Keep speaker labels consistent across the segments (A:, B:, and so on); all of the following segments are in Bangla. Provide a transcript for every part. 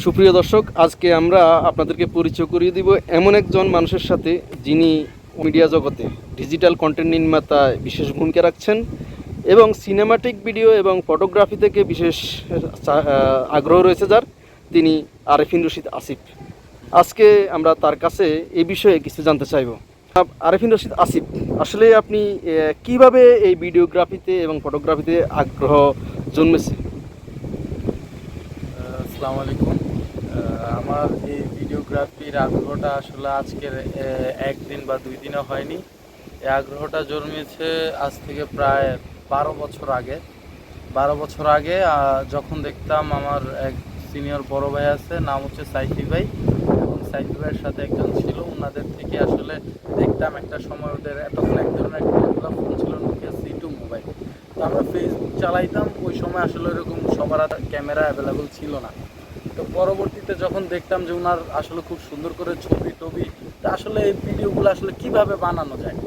A: সুপ্রিয় দর্শক, আজকে আমরা আপনাদেরকে পরিচয় করিয়ে দিব এমন একজন মানুষের সাথে যিনি মিডিয়া জগতে ডিজিটাল কন্টেন্ট নির্মাতায় বিশেষ ভূমিকা রাখছেন এবং সিনেমাটিক ভিডিও এবং ফটোগ্রাফি থেকে বিশেষ আগ্রহ রয়েছে যার, তিনি আরেফিন রশিদ আসিফ। আজকে আমরা তার কাছে এ বিষয়ে কিছু জানতে চাইব। আরেফিন রশিদ আসিফ, আসলে আপনি কীভাবে এই ভিডিওগ্রাফিতে এবং ফটোগ্রাফিতে আগ্রহ জন্মেছে?
B: আসসালামু আলাইকুম। আমার এই ভিডিওগ্রাফির আগ্রহটা আসলে আজকের একদিন বা দুই দিনে হয়নি। এই আগ্রহটা জন্মেছে আজ থেকে প্রায় বারো বছর আগে। বারো বছর আগে যখন দেখতাম আমার এক সিনিয়র বড় ভাই আছে, নাম হচ্ছে সাইফি ভাই। এবং সাইফি ভাইয়ের সাথে একজন ছিল ওনাদের থেকে আসলে দেখতাম একটা সময় ওদের তখন এক ধরনের একটা ফোন ছিল নোকিয়া সি টু মোবাইল তো আমরা ফেসবুক চালাইতাম, ওই সময় আসলে এরকম সবার ক্যামেরা অ্যাভেলেবল ছিল না। তো পরবর্তীতে যখন দেখতাম যে ওনার আসলে খুব সুন্দর করে ছবি টবি আসলে এই ভিডিওগুলো আসলে কীভাবে বানানো যায়?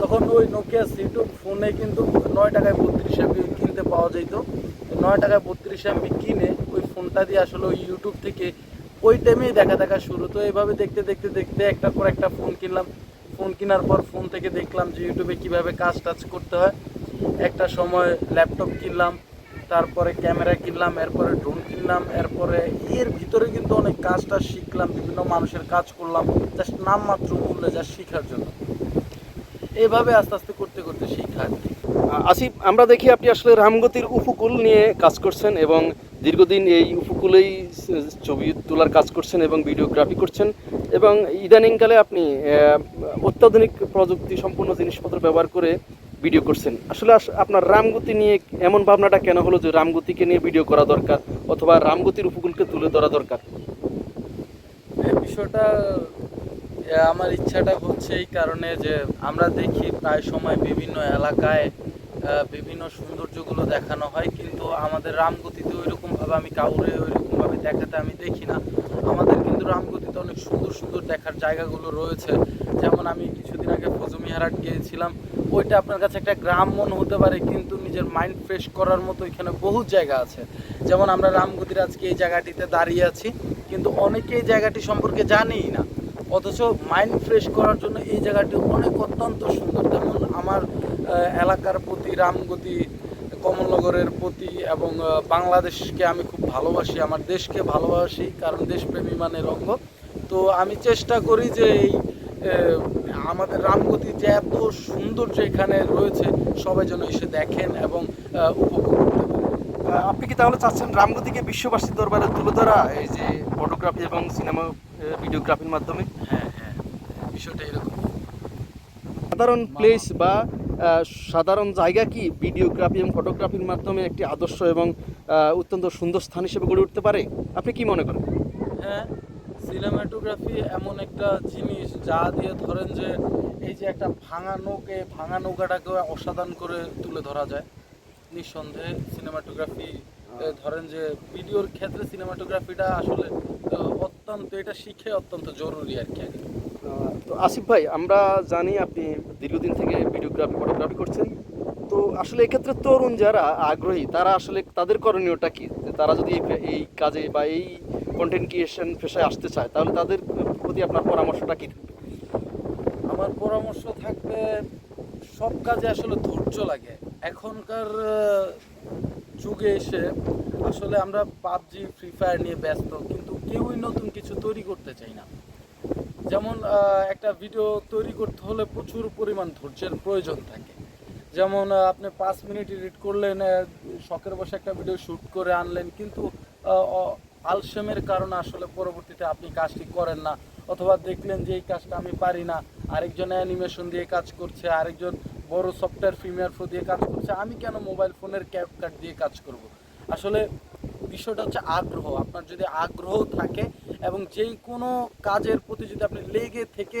B: তখন ওই নোকিয়া সিটু ফোনে কিন্তু নয় টাকায় বত্রিশ এমবি কিনতে পাওয়া যেত। নয় টাকায় বত্রিশ এমবি কিনে ওই ফোনটা দিয়ে আসলে ওই ইউটিউব থেকে ওই টাইমেই দেখা দেখা শুরু। তো এইভাবে দেখতে দেখতে দেখতে একটার পর একটা ফোন কিনলাম। ফোন কেনার পর ফোন থেকে দেখলাম যে ইউটিউবে কীভাবে কাজ টাজ করতে হয়। একটা সময় ল্যাপটপ কিনলাম। তারপরে ক্যামেরা কিনলাম, এরপরে ড্রোন কিনলাম, এরপরে এর ভিতরে কিন্তু অনেক কাজ টাজ শিখলাম, বিভিন্ন মানুষের কাজ করলাম জাস্ট নামমাত্র মূল্যে যা শেখার জন্য। এইভাবে আস্তে আস্তে করতে করতে শিখা
A: আসিফ, আমরা দেখি আপনি আসলে রামগতির উপকূল নিয়ে কাজ করছেন এবং দীর্ঘদিন এই উপকূলেই ছবি তোলার কাজ করছেন এবং ভিডিওগ্রাফি করছেন এবং ইদানিংকালে আপনি অত্যাধুনিক প্রযুক্তি সম্পূর্ণ জিনিসপত্র ব্যবহার করে ভিডিও করছেন। আসলে আপনার রামগতি নিয়ে এমন ভাবনাটা কেন হলো যে রামগতিকে নিয়ে ভিডিও করা দরকার অথবা রামগতির উপকূলকে তুলে ধরা দরকার?
B: এই বিষয়টা আমার ইচ্ছাটা হচ্ছে এই কারণে যে আমরা দেখি প্রায় সময় বিভিন্ন এলাকায় বিভিন্ন সৌন্দর্যগুলো দেখানো হয়, কিন্তু আমাদের রামগতিতে ওইরকমভাবে আমি কাউরে ওইরকমভাবে দেখাতে আমি দেখি না। আমাদের কিন্তু রামগতিতে অনেক সুন্দর সুন্দর দেখার জায়গাগুলো রয়েছে। যেমন আমি কিছুদিন আগে ফজুমিহারাট গিয়েছিলাম ওইটা আপনার কাছে একটা গ্রাম মন হতে পারে, কিন্তু নিজের মাইন্ড ফ্রেশ করার মতো এখানে বহু জায়গা আছে। যেমন আমরা রামগতির আজকে এই জায়গাটিতে দাঁড়িয়ে আছি, কিন্তু অনেকে এই জায়গাটি সম্পর্কে জানেই না। অথচ মাইন্ড ফ্রেশ করার জন্য এই জায়গাটি অনেক অত্যন্ত সুন্দর। যেমন আমার এলাকার প্রতি রামগতি কমলনগরের প্রতি এবং বাংলাদেশকে আমি খুব ভালোবাসি, আমার দেশকে ভালোবাসি, কারণ দেশপ্রেমী মানে রঙ্গ তো আমি চেষ্টা করি যে এই আমাদের রামগতি যে এত সৌন্দর্য এখানে রয়েছে সবাই যেন এসে দেখেন এবং উপভোগ করতে পারেন।
A: আপনি কি তাহলে চাচ্ছেন রামগতিকে বিশ্ববাসীর দরবারে তুলে ধরা এই যে ফটোগ্রাফি এবং সিনেমা ভিডিওগ্রাফির মাধ্যমে?
B: হ্যাঁ হ্যাঁ বিষয়টা এরকম।
A: সাধারণ প্লেস বা সাধারণ জায়গা কি ভিডিওগ্রাফি এবং ফটোগ্রাফির মাধ্যমে একটি আদর্শ এবং অত্যন্ত সুন্দর স্থান হিসেবে গড়ে উঠতে পারে? আপনি কি মনে করেন?
B: হ্যাঁ সিনেমাটোগ্রাফি এমন একটা জিনিস যা দিয়ে ধরেন যে এই যে একটা ভাঙা নৌকে ভাঙা নৌকাটাকে অসাধারণ করে তুলে ধরা যায়। নিঃসন্দেহে সিনেমাটোগ্রাফি ধরেন যে ভিডিওর ক্ষেত্রে সিনেমাটোগ্রাফিটা আসলে অত্যন্ত এটা শিখে অত্যন্ত জরুরি আর কি আগে।
A: তো আসিফ ভাই আমরা জানি আপনি দীর্ঘদিন থেকে ভিডিওগ্রাফি ফটোগ্রাফি করছেন। তো আসলে এক্ষেত্রে তরুণ যারা আগ্রহী তারা আসলে তাদের করণীয়টা কি? তারা যদি এই কাজে বা এই কন্টেন্ট ক্রিয়েশন পেশায় আসতে চায় তাহলে তাদের প্রতি আপনার পরামর্শটা কী থাকবে?
B: আমার পরামর্শ থাকবে, সব কাজে আসলে ধৈর্য লাগে। এখনকার যুগে এসে আসলে আমরা পাবজি ফ্রি ফায়ার নিয়ে ব্যস্ত, কিন্তু কেউই নতুন কিছু তৈরি করতে চাই না। যেমন একটা ভিডিও তৈরি করতে হলে প্রচুর পরিমাণ ধৈর্যের প্রয়োজন থাকে। যেমন আপনি পাঁচ মিনিট এডিট করলেন শখের বসে একটা ভিডিও শ্যুট করে আনলেন, কিন্তু আলসেমের কারণে আসলে পরবর্তীতে আপনি কাজটি করেন না, অথবা দেখলেন যে এই কাজটা আমি পারি না আরেকজন অ্যানিমেশন দিয়ে কাজ করছে, আরেকজন বড় সফটওয়্যার প্রিমিয়ার প্রো দিয়ে কাজ করছে, আমি কেন মোবাইল ফোনের ক্যাপ কার্ড দিয়ে কাজ করব? আসলে বিষয়টা হচ্ছে আগ্রহ, আপনার যদি আগ্রহ থাকে এবং যেই কোনো কাজের প্রতি যদি আপনি লেগে থেকে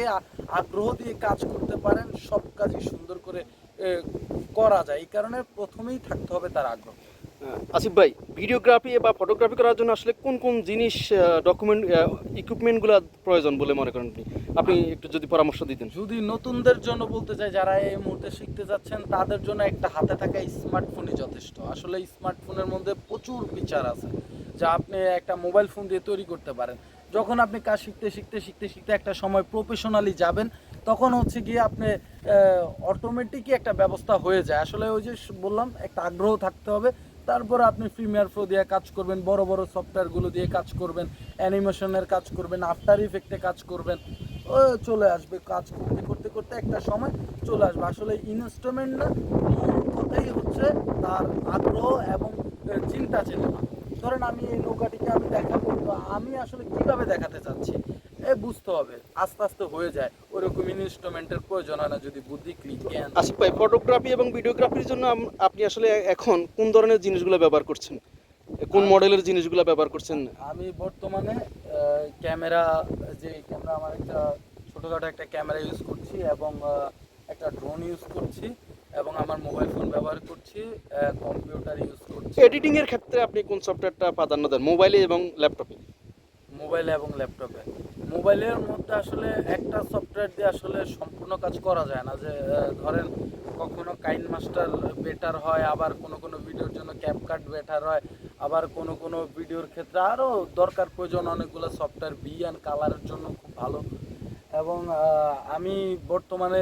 B: আগ্রহ দিয়ে কাজ করতে পারেন, সব কাজই সুন্দর করে করা যায়। এই কারণে প্রথমেই থাকতে হবে তার আগ্রহ।
A: আসিফ ভাই ভিডিওগ্রাফি বা ফটোগ্রাফি করার জন্য আসলে কোন কোন জিনিস ডকুমেন্ট ইকুইপমেন্টগুলো প্রয়োজন বলে মনে করেন আপনি? আপনি একটু যদি পরামর্শ দিতেন।
B: যদি নতুনদের জন্য বলতে চাই যারা এই মুহূর্তে শিখতে যাচ্ছেন তাদের জন্য একটা হাতে থাকা স্মার্টফোনই যথেষ্ট। আসলে স্মার্টফোনের মধ্যে প্রচুর ফিচার আছে যা আপনি একটা মোবাইল ফোন দিয়ে তৈরি করতে পারেন। যখন আপনি কাজ শিখতে শিখতে শিখতে শিখতে একটা সময় প্রফেশনালি যাবেন তখন হচ্ছে গিয়ে আপনি অটোমেটিকই একটা ব্যবস্থা হয়ে যায়। আসলে ওই যে বললাম একটা আগ্রহ থাকতে হবে। তারপর আপনি প্রিমিয়ার প্রো দিয়ে কাজ করবেন, বড় বড় সফটওয়্যারগুলো দিয়ে কাজ করবেন অ্যানিমেশনের কাজ করবেন আফটার ইফেক্টে কাজ করবেন, ও চলে আসবে কাজ করতে করতে করতে একটা সময় চলে আসবে। আসলে ইনস্ট্রুমেন্ট না কথাই হচ্ছে তার আগ্রহ এবং চিন্তা চেতনা। ধরেন আমি এই নৌকাটিকে আমি দেখাবো আমি আসলে কীভাবে দেখাতে চাচ্ছি? এ বুঝতে হবে। আস্তে আস্তে হয়ে যায়। ওরকম ইনস্ট্রুমেন্টের প্রয়োজন হয় না যদি বুদ্ধি ক্লিক জ্ঞান
A: আসিফ ভাই ফটোগ্রাফি এবং ভিডিওগ্রাফির জন্য আপনি আসলে এখন কোন ধরনের জিনিসগুলো ব্যবহার করছেন? কোন মডেলের জিনিসগুলো ব্যবহার করছেন?
B: আমি বর্তমানে ক্যামেরা যে ক্যামেরা আমার একটা ছোটোখাটো একটা ক্যামেরা ইউজ করছি এবং একটা ড্রোন ইউজ করছি এবং আমার মোবাইল ফোন ব্যবহার করছি কম্পিউটার ইউজ করছি।
A: এডিটিং এর ক্ষেত্রে আপনি কোন সফটওয়্যারটা প্রাধান্য দেন? মোবাইলে এবং ল্যাপটপে
B: মোবাইলে এবং ল্যাপটপে মোবাইলের মধ্যে আসলে একটা সফটওয়্যার দিয়ে আসলে সম্পূর্ণ কাজ করা যায় না যে ধরেন কখনো কাইন মাস্টার বেটার হয়, আবার কোনো কোনো ভিডিওর জন্য ক্যাপকাট বেটার হয়, আবার কোনো কোনো ভিডিওর ক্ষেত্রে আরও দরকার প্রয়োজন অনেকগুলো সফটওয়্যার বি অ্যান্ড কালারের জন্য খুব ভালো। এবং আমি বর্তমানে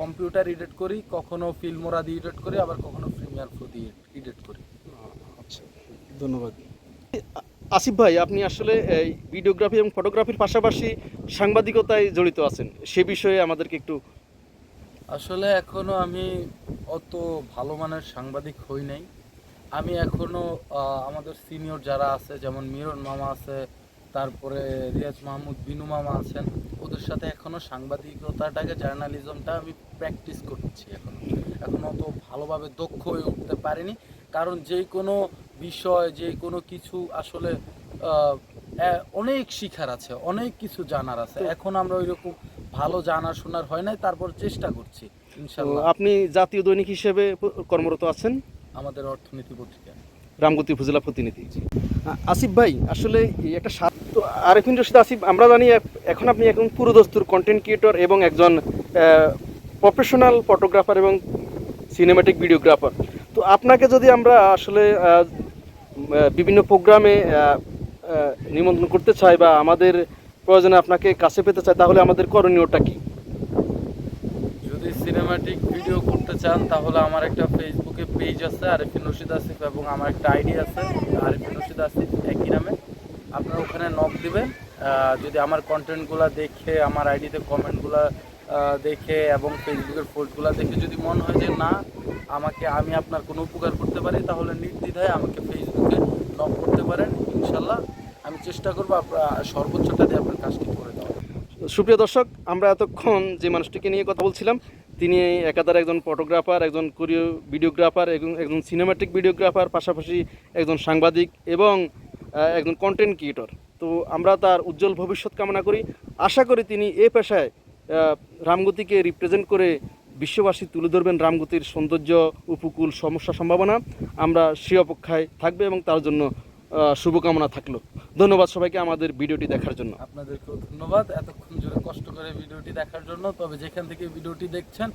B: কম্পিউটার এডিট করি, কখনো ফিল্মোরা দিয়ে এডিট করি, আবার কখনো প্রিমিয়ার প্রো দিয়ে এডিট করি।
A: আচ্ছা ধন্যবাদ। আসিফ ভাই, আপনি আসলে এই ভিডিওগ্রাফি এবং ফটোগ্রাফির পাশাপাশি সাংবাদিকতায় জড়িত আছেন। সে বিষয়ে আমাদেরকে একটু
B: আসলে এখনও আমি অত ভালো মানের সাংবাদিক হই নাই। আমি এখনও আমাদের সিনিয়র যারা আছে, যেমন মিরন মামা আছে, তারপরে রিয়াজ মাহমুদ বিনু মামা আছেন, ওদের সাথে এখনও সাংবাদিকতাটাকে, জার্নালিজমটা আমি প্র্যাকটিস করছি এখন। এখন অত ভালোভাবে দক্ষ হয়ে উঠতে পারিনি। কারণ যে কোনো বিষয় যে কোনো কিছু আসলে অনেক শিখার আছে অনেক কিছু জানার আছে। এখন আমরা ওইরকম ভালো জানার শোনার হয় নাই তারপর চেষ্টা করছি ইনশাল্লাহ।
A: আপনি জাতীয় দৈনিক হিসেবে কর্মরত আছেন?
B: আমাদের অর্থনীতি পত্রিকা।
A: রামগতি উপজেলা প্রতিনিধি। আসিফ ভাই আসলে একটা সাত তো আরেফিন রশিদ আসিফ আমরা জানি এখন আপনি এখন পুরোদস্তুর কন্টেন্ট ক্রিয়েটর এবং একজন প্রফেশনাল ফটোগ্রাফার এবং সিনেমাটিক ভিডিওগ্রাফার তো আপনাকে যদি আমরা আসলে বিভিন্ন প্রোগ্রামে নিমন্ত্রণ করতে চাই বা আমাদের প্রয়োজনে আপনাকে কাছে পেতে চাই তাহলে আমাদের করণীয়টা কি?
B: যদি সিনেমাটিক ভিডিও করতে চান, তাহলে আমার একটা ফেসবুকে পেজ আছে, আরিফিন রশিদ আসিফ, এবং আমার একটা আইডি আছে, আরিফিন রশিদ আসিফ, একই নামে। আপনারা ওখানে নক দিবেন। যদি আমার কন্টেন্টগুলো দেখে, আমার আইডিতে কমেন্টগুলো দেখে এবং ফেসবুকের পোস্টগুলো দেখে যদি মনে হয় যে না, আমাকে আমি আপনার কোনো উপকার করতে পারি, তাহলে নির্দ্বিধায় আমাকে ফেসবুকে নক করতে পারেন, ইনশাল্লাহ। আমি চেষ্টা করব আপনার সর্বোচ্চটা দিয়ে আপনার কাজটি করে দেওয়া
A: সুপ্রিয় দর্শক, আমরা এতক্ষণ যে মানুষটিকে নিয়ে কথা বলছিলাম, তিনি একাধারে একজন ফটোগ্রাফার, একজন কোরিও ভিডিওগ্রাফার, একজন একজন সিনেমাটিক ভিডিওগ্রাফার, পাশাপাশি একজন সাংবাদিক এবং একজন কন্টেন্ট ক্রিয়েটর তো আমরা তার উজ্জ্বল ভবিষ্যৎ কামনা করি। আশা করি তিনি এ পেশায় রামগতিকে রিপ্রেজেন্ট করে বিশ্ববাসী তুলে ধরবেন রামগতির সৌন্দর্য, উপকূল, সমস্যা সম্ভাবনা। আমরা সে অপেক্ষায় থাকবে এবং তার জন্য শুভকামনা থাকল। ধন্যবাদ সবাইকে আমাদের ভিডিওটি দেখার জন্য।
B: আপনাদেরকেও ধন্যবাদ। এতক্ষণ জুড়ে কষ্ট করে ভিডিওটি দেখার জন্য। তবে যেখান থেকে ভিডিওটি দেখছেন,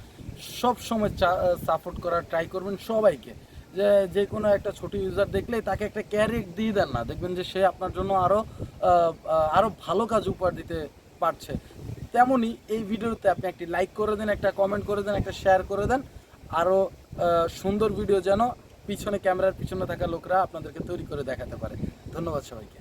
B: সব সময় সাপোর্ট করার ট্রাই করবেন সবাইকে। যে যে কোনো একটা ছোট ইউজার দেখলেই তাকে একটা ক্যারেট দিয়ে দেন না। দেখবেন যে সে আপনার জন্য আরও আরও ভালো কাজ উপহার দিতে পারছে। তেমনই এই ভিডিওতে আপনি একটি লাইক করে দেন, একটা কমেন্ট করে দেন, একটা শেয়ার করে দেন। আরও সুন্দর ভিডিও যেন পিছনে ক্যামেরার পিছনে থাকা লোকরা আপনাদেরকে তৈরি করে দেখাতে পারে। ধন্যবাদ সবাইকে।